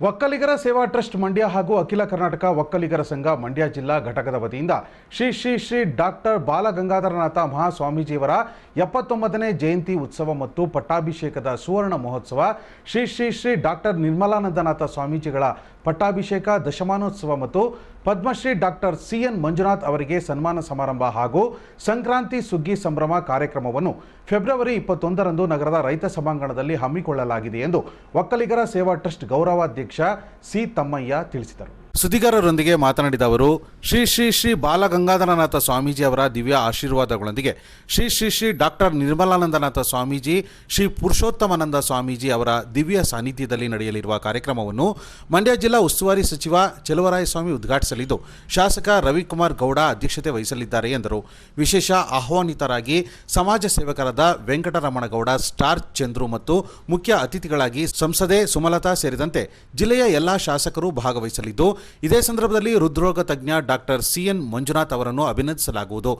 ಒಕ್ಕಲಿಗರ ಸೇವಾ ಟ್ರಸ್ಟ್ ಮಂಡ್ಯ ಹಾಗೂ ಅಖಿಲ ಕರ್ನಾಟಕ ಒಕ್ಕಲಿಗರ ಸಂಘ ಮಂಡ್ಯ ಜಿಲ್ಲಾ ಘಟಕದ ವತಿಯಿಂದ ಶ್ರೀ ಶ್ರೀ ಶ್ರೀ ಡಾಕ್ಟರ್ ಬಾಲಗಂಗಾಧರನಾಥ ಮಹಾಸ್ವಾಮೀಜಿಯವರ ಎಪ್ಪತ್ತೊಂಬತ್ತನೇ ಜಯಂತಿ ಉತ್ಸವ ಮತ್ತು ಪಟ್ಟಾಭಿಷೇಕದ ಸುವರ್ಣ ಮಹೋತ್ಸವ, ಶ್ರೀ ಶ್ರೀ ಶ್ರೀ ಡಾಕ್ಟರ್ ನಿರ್ಮಲಾನಂದನಾಥ ಸ್ವಾಮೀಜಿಗಳ ಪಟ್ಟಾಭಿಷೇಕ, ದಶಮಾನೋತ್ಸವ ಮತ್ತು Padmashri doctor C N Manjunath ಅವರಿಗೆ ಸನ್ಮಾನ ಸಮಾರಂಭ ಹಾಗೂ ಸಂಕ್ರಾಂತಿ ಸುಗ್ಗಿ ಸಂಭ್ರಮ ಕಾರ್ಯಕ್ರಮವನ್ನು ಫೆಬ್ರವರಿ ಇಪ್ಪತ್ತೊಂದರಂದು ನಗರದ ರೈತ ಸಭಾಂಗಣದಲ್ಲಿ ಹಮ್ಮಿಕೊಳ್ಳಲಾಗಿದೆ ಎಂದು ಒಕ್ಕಲಿಗರ ಸೇವಾ ಟ್ರಸ್ಟ್ ಗೌರವಾಧ್ಯಕ್ಷ ಸಿ ತಮ್ಮಯ್ಯ ತಿಳಿಸಿದರು. ಸುದ್ದಿಗಾರರೊಂದಿಗೆ ಮಾತನಾಡಿದ ಅವರು, ಶ್ರೀ ಶ್ರೀ ಶ್ರೀ ಬಾಲಗಂಗಾಧರನಾಥ ಸ್ವಾಮೀಜಿ ಅವರ ದಿವ್ಯ ಆಶೀರ್ವಾದಗಳೊಂದಿಗೆ ಶ್ರೀ ಶ್ರೀ ಶ್ರೀ ಡಾಕ್ಟರ್ ನಿರ್ಮಲಾನಂದನಾಥ ಸ್ವಾಮೀಜಿ, ಶ್ರೀ ಪುರುಷೋತ್ತಮಾನಂದ ಸ್ವಾಮೀಜಿ ಅವರ ದಿವ್ಯ ಸಾನ್ನಿಧ್ಯದಲ್ಲಿ ನಡೆಯಲಿರುವ ಕಾರ್ಯಕ್ರಮವನ್ನು ಮಂಡ್ಯ ಜಿಲ್ಲಾ ಉಸ್ತುವಾರಿ ಸಚಿವ ಚೆಲುವರಾಯಸ್ವಾಮಿ ಉದ್ಘಾಟಿಸಲಿದ್ದು, ಶಾಸಕ ರವಿಕುಮಾರ್ ಗೌಡ ಅಧ್ಯಕ್ಷತೆ ವಹಿಸಲಿದ್ದಾರೆ ಎಂದರು. ವಿಶೇಷ ಆಹ್ವಾನಿತರಾಗಿ ಸಮಾಜ ಸೇವಕರಾದ ವೆಂಕಟರಮಣಗೌಡ, ಸ್ಟಾರ್ ಚಂದ್ರು ಮತ್ತು ಮುಖ್ಯ ಅತಿಥಿಗಳಾಗಿ ಸಂಸದೆ ಸುಮಲತಾ ಸೇರಿದಂತೆ ಜಿಲ್ಲೆಯ ಎಲ್ಲಾ ಶಾಸಕರು ಭಾಗವಹಿಸಲಿದ್ದು ಇದೇ ಸಂದರ್ಭದಲ್ಲಿ ಹೃದ್ರೋಗ ತಜ್ಞ ಡಾಕ್ಟರ್ ಸಿಎನ್ ಮಂಜುನಾಥ್ ಅವರನ್ನು ಅಭಿನಂದಿಸಲಾಗುವುದು.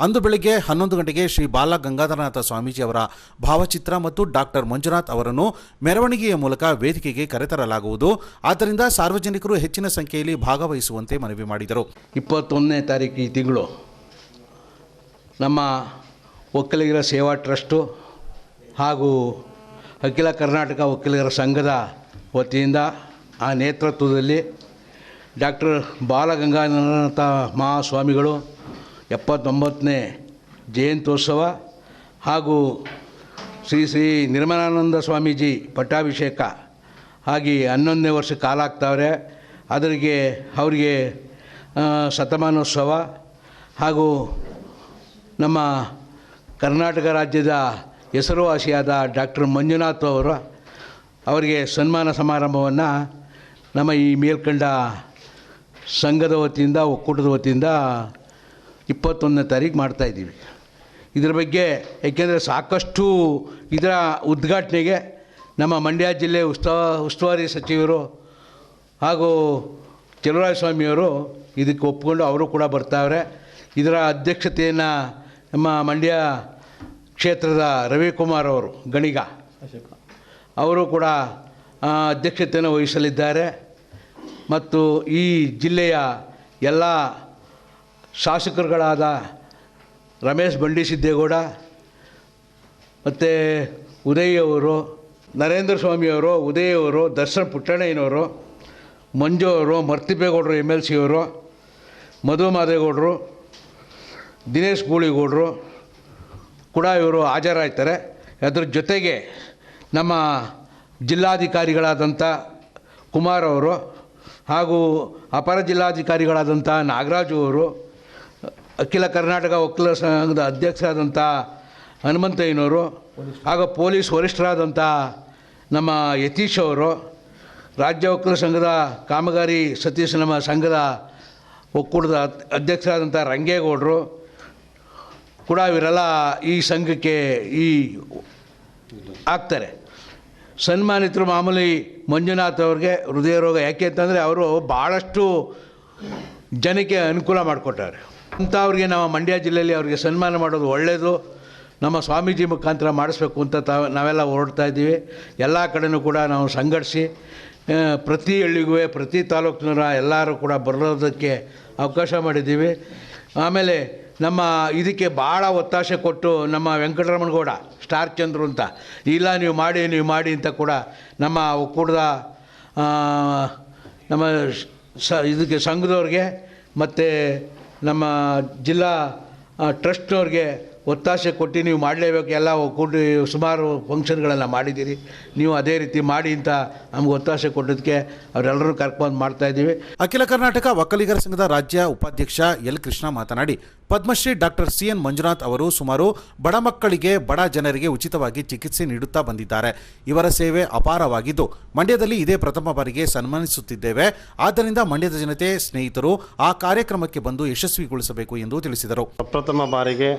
ಅಂದು ಬೆಳಗ್ಗೆ ಹನ್ನೊಂದು ಗಂಟೆಗೆ ಶ್ರೀ ಬಾಲ ಗಂಗಾಧರನಾಥ ಸ್ವಾಮೀಜಿ ಅವರ ಭಾವಚಿತ್ರ ಮತ್ತು ಡಾಕ್ಟರ್ ಮಂಜುನಾಥ್ ಅವರನ್ನು ಮೆರವಣಿಗೆಯ ಮೂಲಕ ವೇದಿಕೆಗೆ ಕರೆತರಲಾಗುವುದು. ಆದ್ದರಿಂದ ಸಾರ್ವಜನಿಕರು ಹೆಚ್ಚಿನ ಸಂಖ್ಯೆಯಲ್ಲಿ ಭಾಗವಹಿಸುವಂತೆ ಮನವಿ ಮಾಡಿದರು. ಇಪ್ಪತ್ತೊಂದನೇ ತಾರೀಕು ಈ ತಿಂಗಳು ನಮ್ಮ ಒಕ್ಕಲಿಗರ ಸೇವಾ ಟ್ರಸ್ಟು ಹಾಗೂ ಅಖಿಲ ಕರ್ನಾಟಕ ಒಕ್ಕಲಿಗರ ಸಂಘದ ವತಿಯಿಂದ ಆ ನೇತೃತ್ವದಲ್ಲಿ ಡಾಕ್ಟರ್ ಬಾಲಗಂಗಾಧರನಾಥ ಮಹಾಸ್ವಾಮಿಗಳು ಎಪ್ಪತ್ತೊಂಬತ್ತನೇ ಜಯಂತ್ಯೋತ್ಸವ ಹಾಗೂ ಶ್ರೀ ಶ್ರೀ ನಿರ್ಮಲಾನಂದ ಸ್ವಾಮೀಜಿ ಪಟ್ಟಾಭಿಷೇಕ ಹಾಗೆ ಹನ್ನೊಂದನೇ ವರ್ಷ ಕಾಲ ಆಗ್ತಾವ್ರೆ ಅದರಿಗೆ ಅವರಿಗೆ ಶತಮಾನೋತ್ಸವ ಹಾಗೂ ನಮ್ಮ ಕರ್ನಾಟಕ ರಾಜ್ಯದ ಹೆಸರುವಾಸಿಯಾದ ಡಾಕ್ಟರ್ ಮಂಜುನಾಥ್ ಅವರು ಅವರಿಗೆ ಸನ್ಮಾನ ಸಮಾರಂಭವನ್ನು ನಮ್ಮ ಈ ಮೇಲ್ಕಂಡ ಸಂಘದ ವತಿಯಿಂದ ಒಕ್ಕೂಟದ ವತಿಯಿಂದ ಇಪ್ಪತ್ತೊಂದನೇ ತಾರೀಕು ಮಾಡ್ತಾಯಿದ್ದೀವಿ ಇದರ ಬಗ್ಗೆ ಏಕೆಂದರೆ ಸಾಕಷ್ಟು ಇದರ ಉದ್ಘಾಟನೆಗೆ ನಮ್ಮ ಮಂಡ್ಯ ಜಿಲ್ಲೆ ಉತ್ಸವ ಉಸ್ತುವಾರಿ ಸಚಿವರು ಹಾಗೂ ಸ್ವಾಮಿಯವರು ಇದಕ್ಕೆ ಒಪ್ಪಿಕೊಂಡು ಅವರು ಕೂಡ ಬರ್ತಾವ್ರೆ. ಇದರ ಅಧ್ಯಕ್ಷತೆಯನ್ನು ನಮ್ಮ ಮಂಡ್ಯ ಕ್ಷೇತ್ರದ ರವಿಕುಮಾರ್ ಅವರು ಗಣಿಗ ಅವರು ಕೂಡ ಅಧ್ಯಕ್ಷತೆಯನ್ನು ವಹಿಸಲಿದ್ದಾರೆ. ಮತ್ತು ಈ ಜಿಲ್ಲೆಯ ಎಲ್ಲ ಶಾಸಕರುಗಳಾದ ರಮೇಶ್ ಬಂಡಿಸಿದ್ದೇಗೌಡ ಮತ್ತು ಉದಯ್ ಅವರು, ನರೇಂದ್ರ ಸ್ವಾಮಿಯವರು ಉದಯ್ ಅವರು, ದರ್ಶನ್ ಪುಟ್ಟಣ್ಣಯ್ಯನವರು, ಮಂಜು ಅವರು, ಮರ್ತಿಪೇಗೌಡರು ಎಂ ಎಲ್ ಸಿ ಅವರು, ಮಧು ಮಾದೇಗೌಡರು, ದಿನೇಶ್ ಗೂಳಿಗೌಡರು, ಕೂಡ ಇವರು ಹಾಜರಾಗ್ತಾರೆ. ಅದರ ಜೊತೆಗೆ ನಮ್ಮ ಜಿಲ್ಲಾಧಿಕಾರಿಗಳಾದಂಥ ಕುಮಾರ್ ಅವರು ಹಾಗೂ ಅಪರ ಜಿಲ್ಲಾಧಿಕಾರಿಗಳಾದಂಥ ನಾಗರಾಜು ಅವರು, ಅಖಿಲ ಕರ್ನಾಟಕ ಒಕ್ಕಲಿಗರ ಸಂಘದ ಅಧ್ಯಕ್ಷರಾದಂಥ ಹನುಮಂತಯ್ಯನವರು ಹಾಗೂ ಪೊಲೀಸ್ ವರಿಷ್ಠರಾದಂಥ ನಮ್ಮ ಯತೀಶ್ ಅವರು, ರಾಜ್ಯ ಒಕ್ಕಲಿಗರ ಸಂಘದ ಕಾಮಗಾರಿ ಸತೀಶ್ ನಮ್ಮ ಸಂಘದ ಒಕ್ಕೂಟದ ಅಧ್ಯಕ್ಷರಾದಂಥ ರಂಗೇಗೌಡರು ಕೂಡ ಇವರೆಲ್ಲ ಈ ಸಂಘಕ್ಕೆ ಈ ಆಗ್ತಾರೆ. ಸನ್ಮಾನಿತರು ಮಾಮೂಲಿ ಮಂಜುನಾಥ್ ಅವ್ರಿಗೆ ಹೃದಯ ರೋಗ. ಯಾಕೆ ಅಂತಂದರೆ ಅವರು ಭಾಳಷ್ಟು ಜನಕ್ಕೆ ಅನುಕೂಲ ಮಾಡಿಕೊಟ್ಟಾರೆ. ಅಂಥವ್ರಿಗೆ ನಾವು ಮಂಡ್ಯ ಜಿಲ್ಲೆಯಲ್ಲಿ ಅವರಿಗೆ ಸನ್ಮಾನ ಮಾಡೋದು ಒಳ್ಳೆಯದು ನಮ್ಮ ಸ್ವಾಮೀಜಿ ಮುಖಾಂತರ ಮಾಡಿಸ್ಬೇಕು ಅಂತ ತಾವು ನಾವೆಲ್ಲ ಹೊರಡ್ತಾ ಇದ್ದೀವಿ. ಎಲ್ಲ ಕಡೆನೂ ಕೂಡ ನಾವು ಸಂಘಟಿಸಿ ಪ್ರತಿ ಹಳ್ಳಿಗೂ, ಪ್ರತಿ ತಾಲೂಕಿನ ಎಲ್ಲರೂ ಕೂಡ ಬರೋದಕ್ಕೆ ಅವಕಾಶ ಮಾಡಿದ್ದೀವಿ. ಆಮೇಲೆ ನಮ್ಮ ಇದಕ್ಕೆ ಭಾಳ ಒತ್ತಾಸೆ ಕೊಟ್ಟು ನಮ್ಮ ವೆಂಕಟರಮಣಗೌಡ ಸ್ಟಾರ್ ಚಂದ್ರು ಅಂತ, ಇಲ್ಲ ನೀವು ಮಾಡಿ ನೀವು ಮಾಡಿ ಅಂತ ಕೂಡ ನಮ್ಮ ಒಕ್ಕೂಟದ ನಮ್ಮ ಸ ಇದಕ್ಕೆ ಸಂಘದವ್ರಿಗೆ ಮತ್ತು ನಮ್ಮ ಜಿಲ್ಲಾ ಟ್ರಸ್ಟ್ನವ್ರಿಗೆ ಒತ್ತಾಸೆ ಕೊಟ್ಟು ನೀವು ಮಾಡಲೇಬೇಕು ಎಲ್ಲ ಕೂಡಿ ಸುಮಾರು ಫಂಕ್ಷನ್ಗಳೆಲ್ಲ ಮಾಡಿದ್ದೀರಿ. ನೀವು ಅದೇ ರೀತಿ ಮಾಡಿ ಅಂತ ನಮ್ಗೆ ಒತ್ತಾಸೆ ಕೊಟ್ಟಿದ್ದಕ್ಕೆ ಅವರೆಲ್ಲರೂ ಕರ್ಕೊಂಡು ಮಾಡ್ತಾಯಿದ್ದೀವಿ ಅಖಿಲ ಕರ್ನಾಟಕ ಒಕ್ಕಲಿಗರ ಸಂಘದ ರಾಜ್ಯ ಉಪಾಧ್ಯಕ್ಷ ಎಲ್ ಕೃಷ್ಣ ಮಾತನಾಡಿ Padmashri doctor C N Manjunath ಅವರು ಸುಮಾರು ಬಡ ಮಕ್ಕಳಿಗೆ ಬಡ ಜನರಿಗೆ ಉಚಿತವಾಗಿ ಚಿಕಿತ್ಸೆ ನೀಡುತ್ತಾ ಬಂದಿದ್ದಾರೆ. ಇವರ ಸೇವೆ ಅಪಾರವಾಗಿದ್ದು ಮಂಡ್ಯದಲ್ಲಿ ಇದೇ ಪ್ರಥಮ ಬಾರಿಗೆ ಸನ್ಮಾನಿಸುತ್ತಿದ್ದೇವೆ. ಆದ್ದರಿಂದ ಮಂಡ್ಯದ ಜನತೆ ಸ್ನೇಹಿತರು ಆ ಕಾರ್ಯಕ್ರಮಕ್ಕೆ ಬಂದು ಯಶಸ್ವಿಗೊಳಿಸಬೇಕು ಎಂದು ತಿಳಿಸಿದರು. ಪ್ರಪ್ರಥಮ ಬಾರಿಗೆ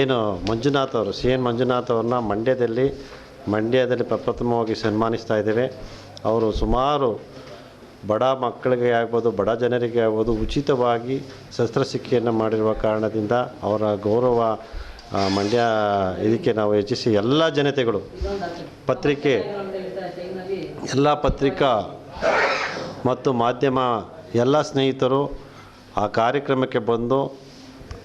ಏನು ಮಂಜುನಾಥ್ ಅವರು, ಸಿ ಎನ್ ಮಂಜುನಾಥ್ ಅವ್ರನ್ನ ಮಂಡ್ಯದಲ್ಲಿ ಮಂಡ್ಯದಲ್ಲಿ ಪ್ರಪ್ರಥಮವಾಗಿ ಸನ್ಮಾನಿಸ್ತಾ ಇದ್ದೇವೆ. ಅವರು ಸುಮಾರು ಬಡ ಮಕ್ಕಳಿಗೆ ಆಗ್ಬೋದು, ಬಡ ಜನರಿಗೆ ಆಗ್ಬೋದು, ಉಚಿತವಾಗಿ ಶಸ್ತ್ರಚಿಕಿತ್ಸೆಯನ್ನು ಮಾಡಿರುವ ಕಾರಣದಿಂದ ಅವರ ಗೌರವ ಮಂಡ್ಯ ಇದಕ್ಕೆ ನಾವು ಹೆಚ್ಚಿಸಿ ಎಲ್ಲ ಜನತೆಗಳು ಪತ್ರಿಕೆ, ಎಲ್ಲ ಪತ್ರಿಕಾ ಮತ್ತು ಮಾಧ್ಯಮ ಎಲ್ಲ ಸ್ನೇಹಿತರು ಆ ಕಾರ್ಯಕ್ರಮಕ್ಕೆ ಬಂದು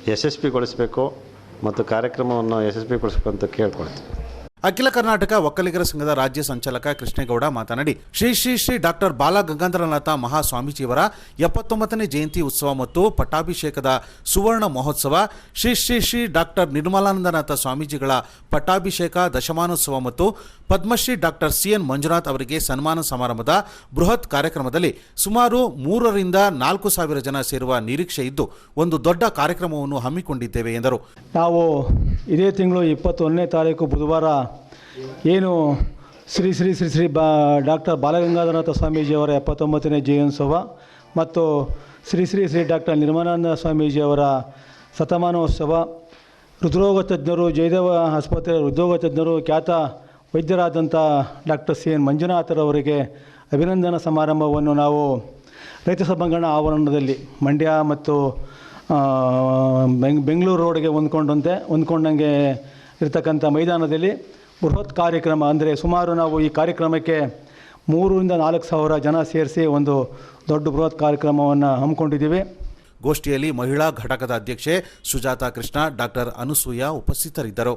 ಯಶಸ್ವಿಗೊಳಿಸಬೇಕು. ಮತ್ತು ಕಾರ್ಯಕ್ರಮವನ್ನು ಯಶಸ್ವಿಗೊಳಿಸಬೇಕು ಅಂತ ಕೇಳ್ಕೊಳ್ತೀನಿ. ಅಖಿಲ ಕರ್ನಾಟಕ ಒಕ್ಕಲಿಗರ ಸಂಘದ ರಾಜ್ಯ ಸಂಚಾಲಕ ಕೃಷ್ಣೇಗೌಡ ಮಾತನಾಡಿ, ಶ್ರೀ ಶ್ರೀ ಶ್ರೀ ಡಾಕ್ಟರ್ ಬಾಲ ಗಂಗಾಧರನಾಥ ಮಹಾಸ್ವಾಮೀಜಿಯವರ ಎಪ್ಪತ್ತೊಂಬತ್ತನೇ ಜಯಂತಿ ಉತ್ಸವ ಮತ್ತು ಪಟ್ಟಾಭಿಷೇಕದ ಸುವರ್ಣ ಮಹೋತ್ಸವ, ಶ್ರೀ ಶ್ರೀ ಶ್ರೀ ಡಾಕ್ಟರ್ ನಿರ್ಮಲಾನಂದನಾಥ ಸ್ವಾಮೀಜಿಗಳ ಪಟ್ಟಾಭಿಷೇಕ, ದಶಮಾನೋತ್ಸವ ಮತ್ತು ಪದ್ಮಶ್ರೀ ಡಾಕ್ಟರ್ ಸಿಎನ್ ಮಂಜುನಾಥ್ ಅವರಿಗೆ ಸನ್ಮಾನ ಸಮಾರಂಭದ ಬೃಹತ್ ಕಾರ್ಯಕ್ರಮದಲ್ಲಿ ಸುಮಾರು ಮೂರರಿಂದ ನಾಲ್ಕು ಸಾವಿರ ಜನ ಸೇರುವ ನಿರೀಕ್ಷೆ ಇದ್ದು, ಒಂದು ದೊಡ್ಡ ಕಾರ್ಯಕ್ರಮವನ್ನು ಹಮ್ಮಿಕೊಂಡಿದ್ದೇವೆ ಎಂದರು. ನಾವು ಇದೇ ತಿಂಗಳು ಇಪ್ಪತ್ತೊಂದನೇ ತಾರೀಕು ಬುಧವಾರ ಏನು ಶ್ರೀ ಶ್ರೀ ಶ್ರೀ ಶ್ರೀ ಬಾ ಡಾಕ್ಟರ್ ಬಾಲಗಂಗಾಧರನಾಥ ಸ್ವಾಮೀಜಿಯವರ ಎಪ್ಪತ್ತೊಂಬತ್ತನೇ ಜಯೋತ್ಸವ ಮತ್ತು ಶ್ರೀ ಶ್ರೀ ಶ್ರೀ ಡಾಕ್ಟರ್ ನಿರ್ಮಲಾನಂದ ಸ್ವಾಮೀಜಿಯವರ ಶತಮಾನೋತ್ಸವ. ಹೃದ್ರೋಗ ತಜ್ಞರು, ಜಯದೇವ ಆಸ್ಪತ್ರೆ ಹೃದ್ರೋಗ ತಜ್ಞರು, ಖ್ಯಾತ ವೈದ್ಯರಾದಂಥ ಡಾಕ್ಟರ್ ಸಿ ಎನ್ ಮಂಜುನಾಥರವರಿಗೆ ಅಭಿನಂದನಾ ಸಮಾರಂಭವನ್ನು ನಾವು ರೈತ ಸಭಾಂಗಣ ಆವರಣದಲ್ಲಿ ಮಂಡ್ಯ ಮತ್ತು ಬೆಂಗ್, ಬೆಂಗಳೂರು ರೋಡ್ಗೆ ಹೊಂದ್ಕೊಂಡಂತೆ, ಹೊಂದ್ಕೊಂಡಂಗೆ ಇರತಕ್ಕಂಥ ಮೈದಾನದಲ್ಲಿ ಬೃಹತ್ ಕಾರ್ಯಕ್ರಮ ಅಂದರೆ ಸುಮಾರು ನಾವು ಈ ಕಾರ್ಯಕ್ರಮಕ್ಕೆ ಮೂರರಿಂದ ನಾಲ್ಕು ಸಾವಿರ ಜನ ಸೇರಿಸಿ ಒಂದು ದೊಡ್ಡ ಬೃಹತ್ ಕಾರ್ಯಕ್ರಮವನ್ನು ಹಮ್ಮಿಕೊಂಡಿದ್ದೀವಿ. ಗೋಷ್ಠಿಯಲ್ಲಿ ಮಹಿಳಾ ಘಟಕದ ಅಧ್ಯಕ್ಷೆ ಸುಜಾತಾ ಕೃಷ್ಣ, ಡಾಕ್ಟರ್ ಅನುಸೂಯ ಉಪಸ್ಥಿತರಿದ್ದರು.